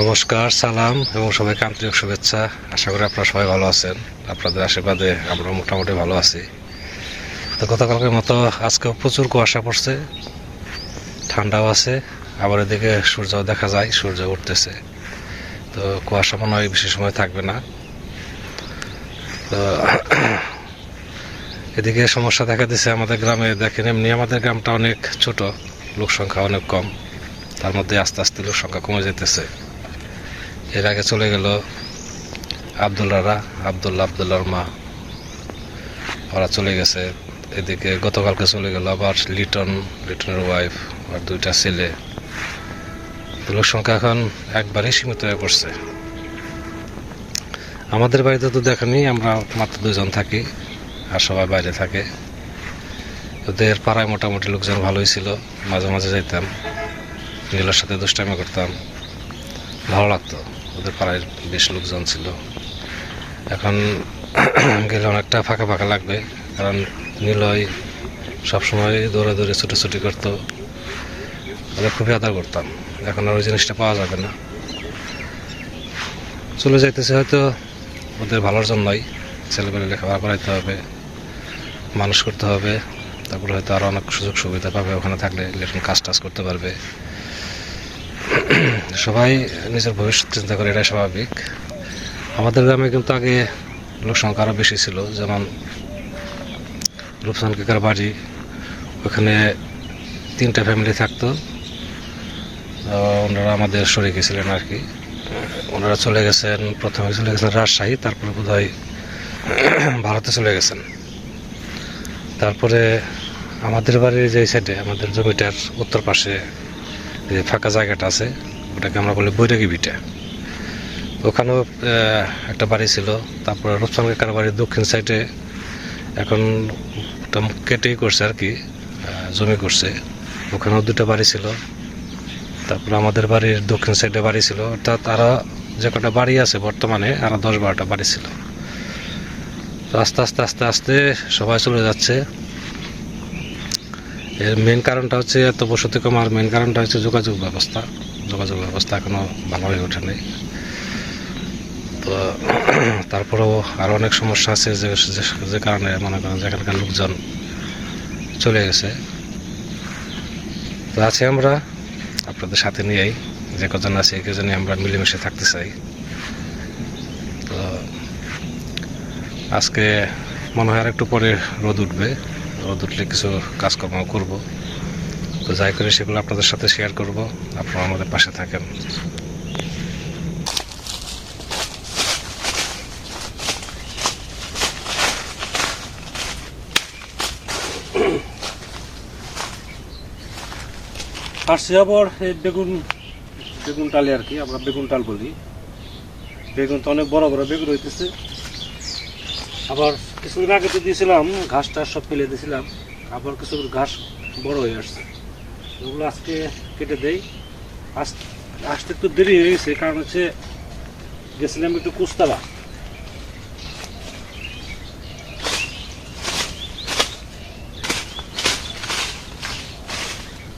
নমস্কার, সালাম এবং সবাইকে আন্তরিক শুভেচ্ছা। আশা করি আপনারা সবাই ভালো আছেন। আপনাদের আশীর্বাদে আমরা মোটামুটি ভালো আছি। তো গতকালকের মতো আজকেও প্রচুর কুয়াশা পড়ছে, ঠান্ডাও আছে। আবার এদিকে সূর্য দেখা যায় সূর্য উঠতেছে। তো কুয়াশা মনে হয় বেশি সময় থাকবে না। তো এদিকে সমস্যা দেখা দিচ্ছে আমাদের গ্রামে। দেখেন, এমনি আমাদের গ্রামটা অনেক ছোট, লোক সংখ্যা অনেক কম। তার মধ্যে আস্তে আস্তে লোক সংখ্যা কমে যেতেছে। এর আগে চলে গেল আবদুল্লারা আবদুল্লা আবদুল্লার মা। ওরা চলে গেছে। এদিকে গতকালকে চলে গেল আবার লিটন, লিটনের ওয়াইফ আর দুইটা ছেলে। লোক সংখ্যা এখন একবারই সীমিত হয়ে পড়ছে। আমাদের বাড়িতে তো দেখেনি আমরা মাত্র দুজন থাকি আর সবাই বাইরে থাকে। ওদের পাড়ায় মোটামুটি লোকজন ভালোই ছিল। মাঝে মাঝে যাইতাম। নীলের সাথে দুষ্টামি করতাম। ভালো লাগতো। ওদের পাড়ায় বেশ লোকজন ছিল। এখন গেলে অনেকটা ফাঁকা ফাঁকা লাগবে। কারণ নীলয় সবসময় দৌড়াদৌড়ি ছুটোছুটি করতো। ওদের খুবই আদর করতাম। এখন আর ওই জিনিসটা পাওয়া যাবে না। চলে যাইতেছে হয়তো ওদের ভালোর জন্যই। ছেলেমেয়ে লেখাপড়া করাইতে হবে, মানুষ করতে হবে। তারপরে হয়তো আরও অনেক সুযোগ সুবিধা পাবে ওখানে থাকলে ইলেকট্রন কাজ টাজ করতে পারবে। সবাই নিজের ভবিষ্যৎ চিন্তা করে এটাই স্বাভাবিক। আমাদের গ্রামে কিন্তু আগে লোক সংখ্যা আরও বেশি ছিল, যেমন রূপসান কেকার বাড়ি ওখানে তিনটা ফ্যামিলি থাকতো। ওনারা আমাদের শরীকে গেছিলেন আর কি। ওনারা চলে গেছেন, প্রথমে চলে গেছেন রাজশাহী, তারপরে বোধ হয় ভারতে চলে গেছেন। তারপরে আমাদের বাড়ির যে সাইডে আমাদের জমিটার উত্তর পাশে যে ফাঁকা জায়গাটা আছে, ওটাকে আমরা বলি বৈরাগী ভিটা। ওখানেও একটা বাড়ি ছিল, তারপরে রূপসান কাকার বাড়ির দক্ষিণ সাইডে এখন কেটেই করছে আর কি জমি করছে। ওখানেও দুটো বাড়ি ছিল, তারপর আমাদের বাড়ির দক্ষিণ সাইডে বাড়ি ছিল, অর্থাৎ আরও যে কটা বাড়ি আছে বর্তমানে আরও দশ বারোটা বাড়ি ছিল। তো আস্তে আস্তে আস্তে আস্তে সবাই চলে যাচ্ছে। এর মেন কারণটা হচ্ছে এত বসতি কমার মেন কারণটা হচ্ছে যোগাযোগ ব্যবস্থা। যোগাযোগ ব্যবস্থা এখনও ভালো হয়ে ওঠেনি। তো তারপরেও আরও অনেক সমস্যা আছে যে, যে- কারণে মনে করেন যে এখানকার লোকজন চলে গেছে। তো আছি আমরা, আপনাদের সাথে নিয়েই, যে কজন আছে, এই কজনই আমরা মিলেমিশে থাকতে চাই। তো আজকে মনে হয় আর একটু পরে রোদ উঠবে। রোদ কিছু কাজকর্ম করব। তো যাই করে সেগুলো আপনাদের সাথে শেয়ার করব। আপনারা আমাদের পাশে থাকেন। আসছি আবার এই বেগুন বেগুন টালে আর কি, আমরা বেগুন টাল বলি। বেগুন তো অনেক বড় বড় বেগুন হইতেছে। আবার কিছুদিন আগে তো দিয়েছিলাম ঘাস টাস সব ফেলে দিয়েছিলাম, আবার কিছু ঘাস বড় হয়ে আসছে। ওগুলো আজকে কেটে দেই। আস- আসতে একটু দেরি হয়ে গেছে, কারণ হচ্ছে গেছিলাম একটু কুস্তালা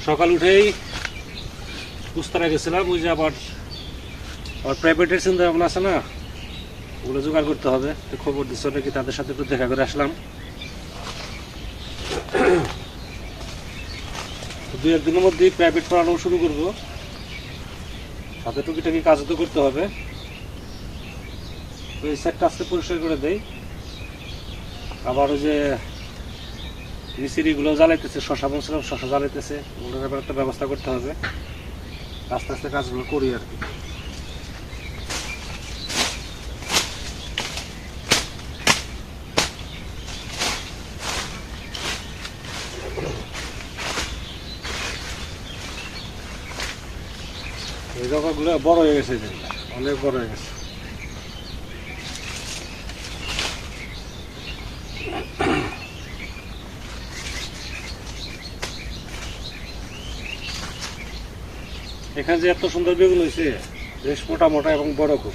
সকাল উঠেই কুস্তারা গেছিলাম, ওই যে আবার প্রাইভেটের চিন্তা ভাবনা আছে না? ওগুলো জোগাড় করতে হবে। তো খবর দিচ্ছ নাকি তাদের সাথে একটু দেখা করে আসলাম। দুই একদিনের মধ্যেই প্রাইভেট পড়ানো শুরু করব। সাথে টুকিটাকি কাজও তো করতে হবে। তো এই সাইডটা আজকে পরিষ্কার করে দেই। আবার যে মিস্ত্রিগুলো জ্বালাইতেছে, শশা বলছিলাম, শশা জ্বালাইতেছে। ওগুলোর ব্যাপারে একটা ব্যবস্থা করতে হবে। আস্তে আস্তে কাজগুলো করি আর কি। এই বড় হয়ে গেছে অনেক বড় হয়ে গেছে। এখানে যে এত সুন্দর বেগুন হয়েছে, বেশ মোটা মোটা এবং বড় খুব।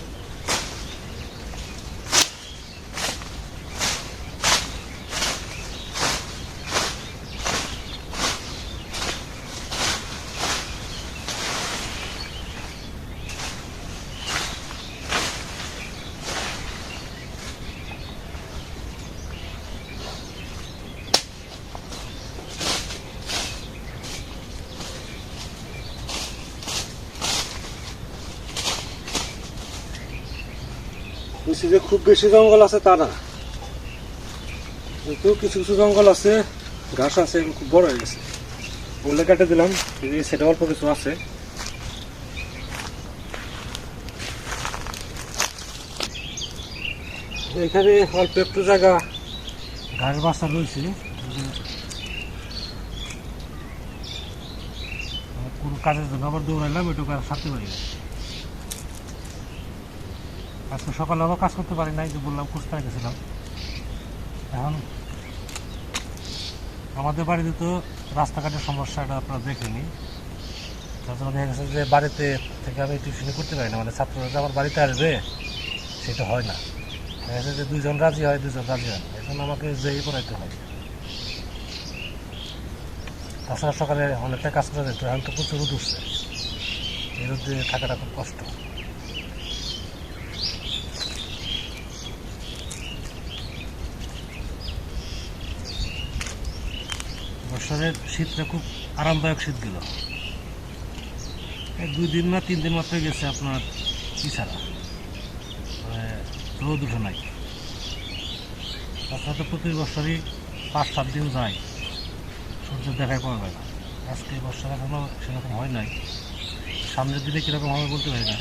বলছি যে খুব বেশি জঙ্গল আছে তা না। কিছু কিছু জঙ্গল আছে, ঘাস আছে খুব বড় হয়ে গেছে। ওগুলো কেটে দিলাম সেটা অল্প কিছু আছে। এখানে অল্প একটু জায়গা ঘাস বাসা রয়েছে। কোনো কাজের জন্য আবার দৌড়াইলাম, এটুকু আর সারতে পারি না আজকে সকালে আবার কাজ করতে পারি নাই, যে বললাম কুস্তায় গেছিলাম। এখন আমাদের বাড়িতে তো রাস্তাঘাটের সমস্যা এটা আপনারা দেখেনি তার জন্য দেখা গেছে যে বাড়িতে থেকে আমি টিউশনি করতে পারি না মানে ছাত্ররা যে আমার বাড়িতে আসবে, সেটা হয় না। দেখা গেছে যে দুইজন রাজি হয় দুজন রাজি হয় না। এই জন্য আমাকে যেই পড়াইতে হয়। তাছাড়া সকালে অনেকটা কাজ করে যেত এখন তো প্রচুর রোদ উঠছে। এই রোদে থাকাটা খুব কষ্ট। বছরের শীতটা খুব আরামদায়ক শীত গেল। দুই দিন না, তিন দিন মাত্র গেছে আপনার কি ছাড়া। মানে রোদ উঠে নাই। তাছাড়া তো প্রতি বছরই পাঁচ, সাত দিন যায়। সূর্য দেখাই পাওয়া যায় না। আজকে এই বছর এখনও সেরকম হয় নাই। সামনের দিনে কীরকম হবে বলতে পারি না।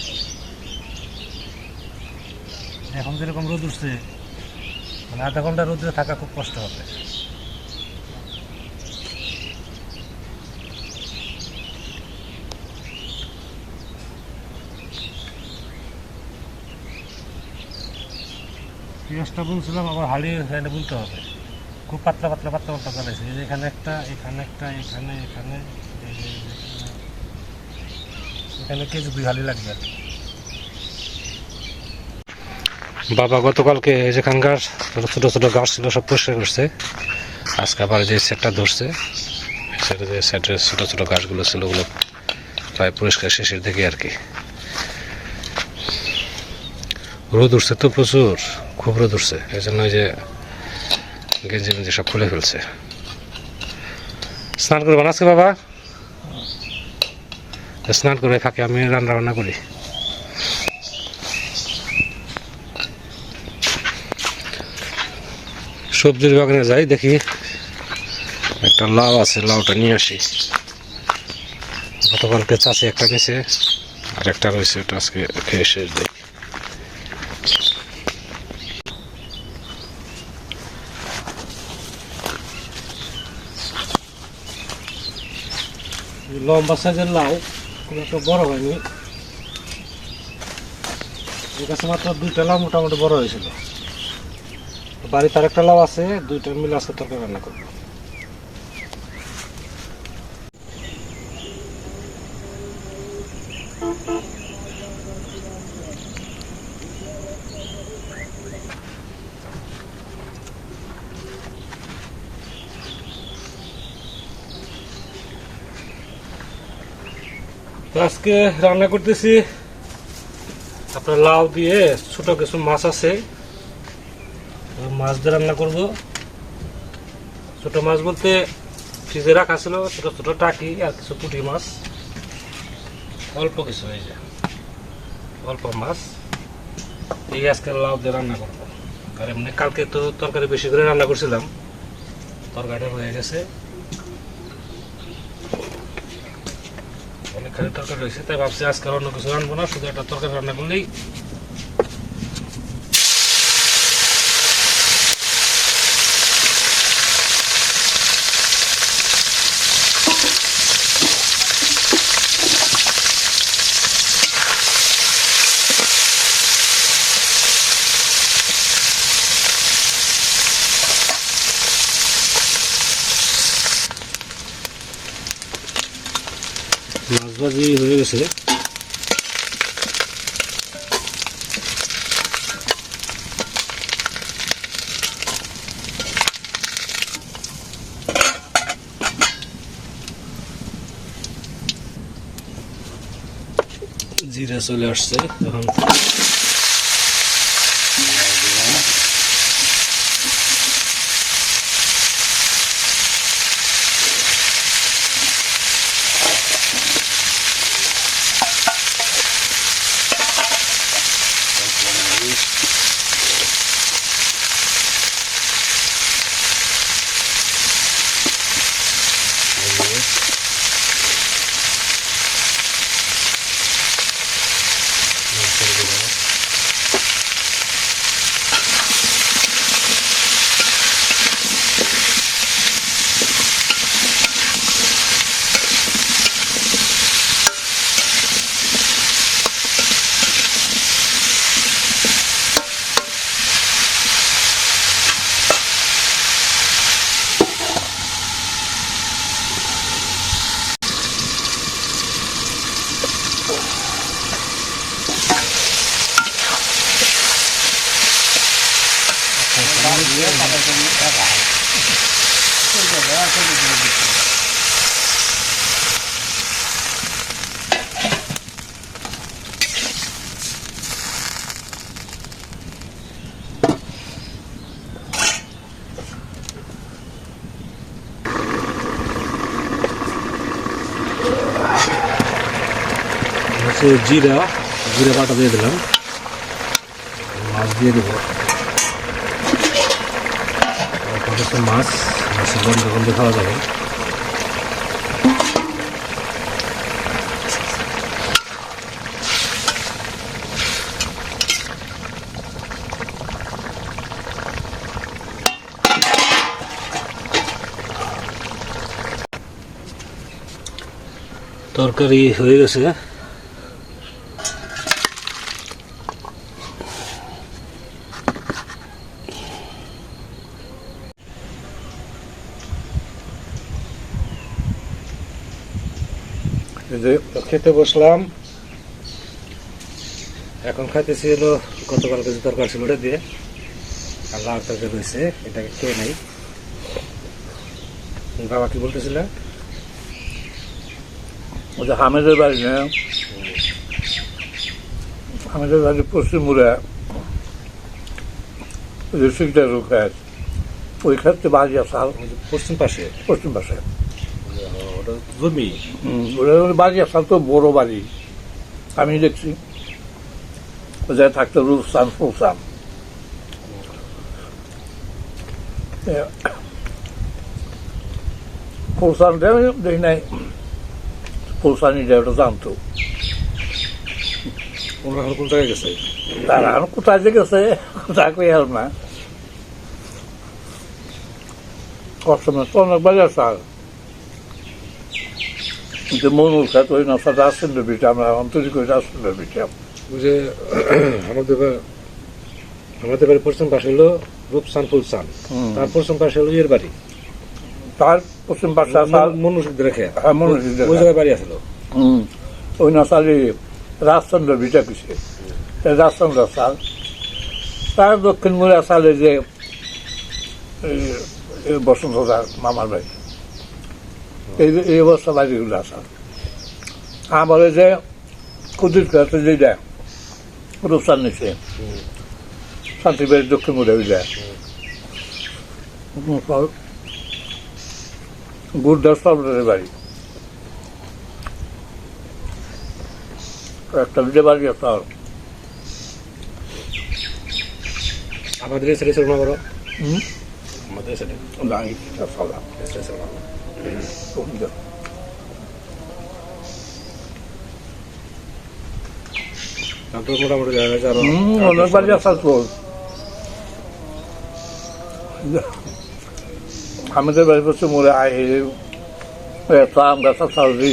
এখন যেরকম রোদ উঠছে মানে আধা ঘণ্টা রোদে থাকা খুব কষ্ট হবে। পেঁয়াজটা বুনছিলাম আবার হালিয়ে সাইডে বুনতে হবে খুব পাতলা পাতলা পাতলা পাতলা যে এখানে একটা এখানে একটা, এখানে এখানে এখানে। কেজি দুই হালি লাগবে। বাবা গতকালকে যেখানকার ছোট ছোট ছোট গাছ ছিল সব পরিষ্কার করছে, আজকে আবার যে সেটটা ধরছে, সেটা যে সেটের ছোট ছোট গাছগুলো ছিল, ওগুলো প্রায় পরিষ্কার শেষের দিকে আর কি রোদ উঠছে তো প্রচুর খুব রোদ উঠছে এই জন্য ওই যে গেঞ্জি মেঞ্জি সব খুলে ফেলছে। স্নান করব না আজকে, বাবা? স্নান করে ফাঁকে আমি রান্না বান্না করি। সবজির বাগানে যাই, দেখি। একটা লাউ আছে, লাউটা নিয়ে আসি। গতকালকে চাষি একটা নিয়েছে আর একটা রয়েছে, ওটা আজকে খেয়ে শেষ দেয় লম্বা সাইজের লাউ খুব একটা বড় হয়নি। এর কাছে মাত্র দুইটা লাউ মোটামুটি বড় হয়েছিল। বাড়িতে আরেকটা লাউ আছে, দুইটা মিলে আজকে তরকারি রান্না করব। আজকে রান্না করতেছি আপনার লাউ দিয়ে ছোট কিছু মাছ আছে। মাছ দিয়ে রান্না করব। ছোট মাছ বলতে ফ্রিজে রাখা ছিল, ছোট ছোট টাকি আর কিছু পুঁটি মাছ। অল্প কিছু হয়ে যায় অল্প মাছ। এই আজকে লাউ দিয়ে রান্না করব। আর এমনি কালকে তো তরকারি বেশি করে রান্না করছিলাম, তরকারিটা হয়ে গেছে। অনেকখানি তরকারি রয়েছে। তাই ভাবছি আজকে আর অন্য কিছু রান্না না, শুধু একটা তরকারি রান্না করলেই ভাজি হয়ে গেছে। জিরা চলে আসছে তখন হচ্ছে জিরা জিরা বাটা দিয়ে দিলাম। মাছ দিয়ে দেবো। মাছ, মাছের গন্ধ গন্ধ খাওয়া যাবে। তরকারি হয়ে গেছে। যে খেতে বসলাম। এখন খাইতেছি হলো গতকালকে যে তরকারি ছিল ওটা দিয়ে। আর লাল তরকারি রয়েছে এটাকে খেয়ে নাই। বাবা কি বলতেছিলেন ওটা হামেদের বাড়ি না? হামেদের বাড়ি পশ্চিম মুড়া। ওই যে রোগ আছে ওই ক্ষেত্রে বাড়ি আসাল পশ্চিম পাশে? পশ্চিম পাশে। ওটা জমি ওটা বাড়ি আসাল তো বড় বাড়ি। আমি দেখছি। ওদের থাকতো রুফসান ফুলসান ফুলসান দেখি নাই। ফুলসানি ওটা জানতো। এখন গেছে? তারা কোথায় যে গেছে কোথায় কই আর না। কসমে তো অনেক বাজার যে মনুর খাত ওই নশা আসছেন বেটা আমরা এখন তৈরি করে আসছেন ওই যে আমাদের আমাদের বাড়ি পশ্চিম পাশে হলো রূপসান ফুলসান তার পশ্চিম পাশে হলো ইয়ের বাড়ি। তার পশ্চিম পাশে আসার মনুষ্যদের রেখে। হ্যাঁ, মনুষ্যদের ওই জায়গায় বাড়ি আসলো ওই নশালি রাজচন্দ্র বিটা কিসে রাজচন্দ্র সাল তার দক্ষিণ মুড়ে সালে যে এই মামার বাড়ি। এই এই অবস্থা বাড়িগুলো আসাল আমার যে কুদির কাছে যে দেয় রূপসার নিচে। শান্তি বাড়ির দক্ষিণ মুড়ে দেয় গুরদাস পাবলের বাড়ি। একটা বিজয় বাড়ি একটা আমাদের ছেলে বড় হুম? আমাদের ছেলে ছিল না। তারপর মোটামুটি দেখা গেছে আরও হুম অনেক বাড়ি আসার তো আমাদের বাড়ি করছে মোড়ে আয় একটা আম গাছ সাজি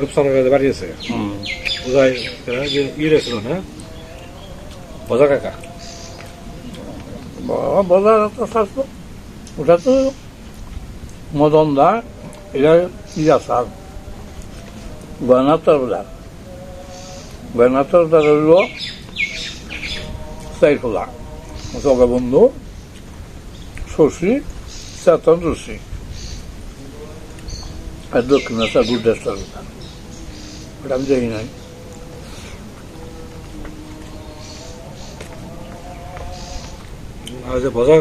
রূপসানের বাড়ি আছে বোঝাই যে ইয়ে ছিল না বজা কাকা বাজার একটা স্বাস্থ্য? ওটা তো মদন দা এটা কি আসার গয়না তরদার গয়না তরদার হইল সাইফুল্লাহ জগবন্ধু শশী, চেতন ঋষি আর দক্ষিণ রাস্তা গুড রেস্টুরেন্ট ওটা আমি দেখি নাই। আর যে ভজা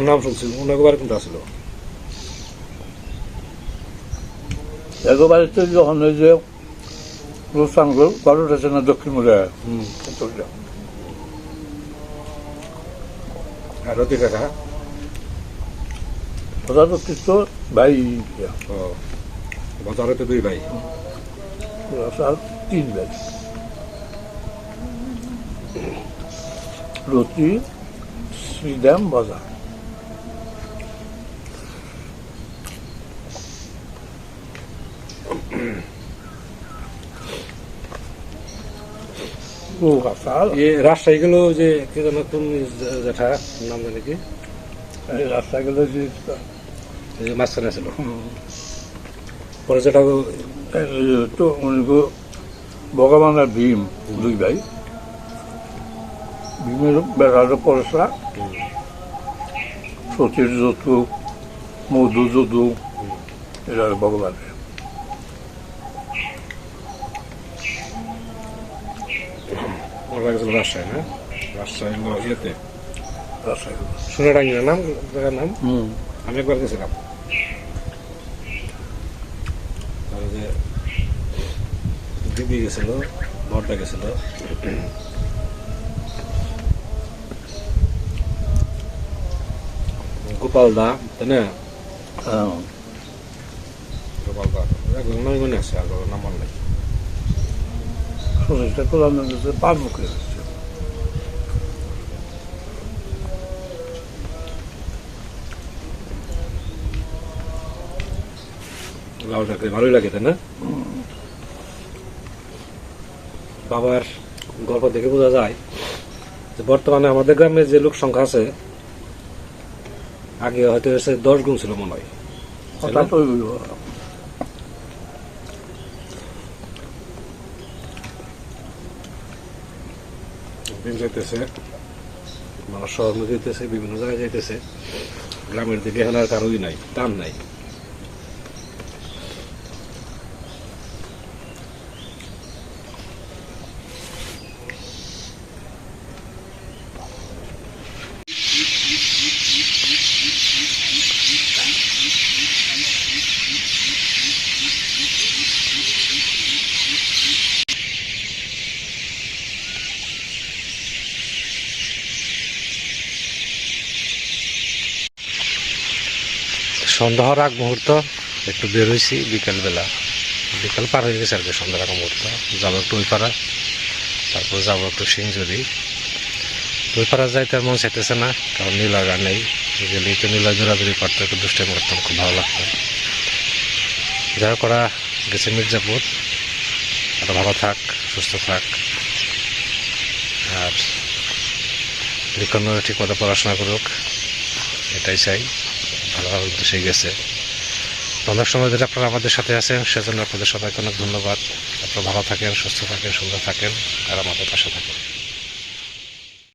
নাম শুনছি ওনাকে বাড়ি কোনটা ছিল একবারে তো যখন ওই যে রোস্তাঙ্গ ঘর উঠেছে না দক্ষিণ মুড়ে আর রতি কাকা? ওটা তো কিছু ভাই। ও বাজারে তো দুই ভাই। তিন ভাই। রতি শ্রীদাম বাজার ও আসাল এ রাজশাহী গেল যে কে কোন জে- জেঠা নাম জানে কি এই রাস্তাগুলো যে মাঝখানে ছিল পরে যেটা ভগবান আর ভীম দুই ভাই ভীমের বেড়ার পরশা সতীর যতু মধু যদু এরা ভগবানের। ওরা গেছিল রাজশাহী না? রাজশাহী ইয়েতে। রাস্তাগুলো সোনাডাঙ্গি নাম? জায়গার নাম? আমি একবার গেছিলাম। দিদি গেছিল বড়টা গেছিল গোপাল দা তাই না গোপাল দা নয় মনে আছে আর নাম মনে নাই মুখে ভালোই লাগে তাই না বাবার গল্প দেখে বোঝা যায় যে বর্তমানে আমাদের গ্রামে যে লোক সংখ্যা আছে আগে হয়তো দশ গুণ ছিল মনে হয়। যাইতেছে মানুষ শহর যাইতেছে বিভিন্ন জায়গায় যাইতেছে। গ্রামের দিকে এখন আর কারোই নাই টান নাই। সন্ধ্যা আগ মুহূর্ত, একটু বের হয়েছি বিকেলবেলা। বিকেল পার হয়ে গেছে আর কি সন্ধ্যার আগ মুহূর্ত। যাব একটু ওই পাড়া তারপর যাব একটু সিংজুরি। ওই পাড়া যাইতে আর মন চাইতেছে না, কারণ নীলাগা নেই। গেলে তো নীলা জোরাজুরি পারতো একটু দুষ্টাই করতাম খুব ভালো লাগতো। যা করা গেছে মির্জাপুর। আর ভালো থাক, সুস্থ থাক। আর লিখন ঠিক মতো পড়াশোনা করুক, এটাই চাই। ভালোভাবে উদ্দেশ্যে গেছে। অনেক সময় যেটা আপনারা আমাদের সাথে আছেন, সেজন্য আপনাদের সবাইকে অনেক ধন্যবাদ। আপনারা ভালো থাকেন, সুস্থ থাকেন, সুন্দর থাকেন, আর আমাদের পাশে থাকেন।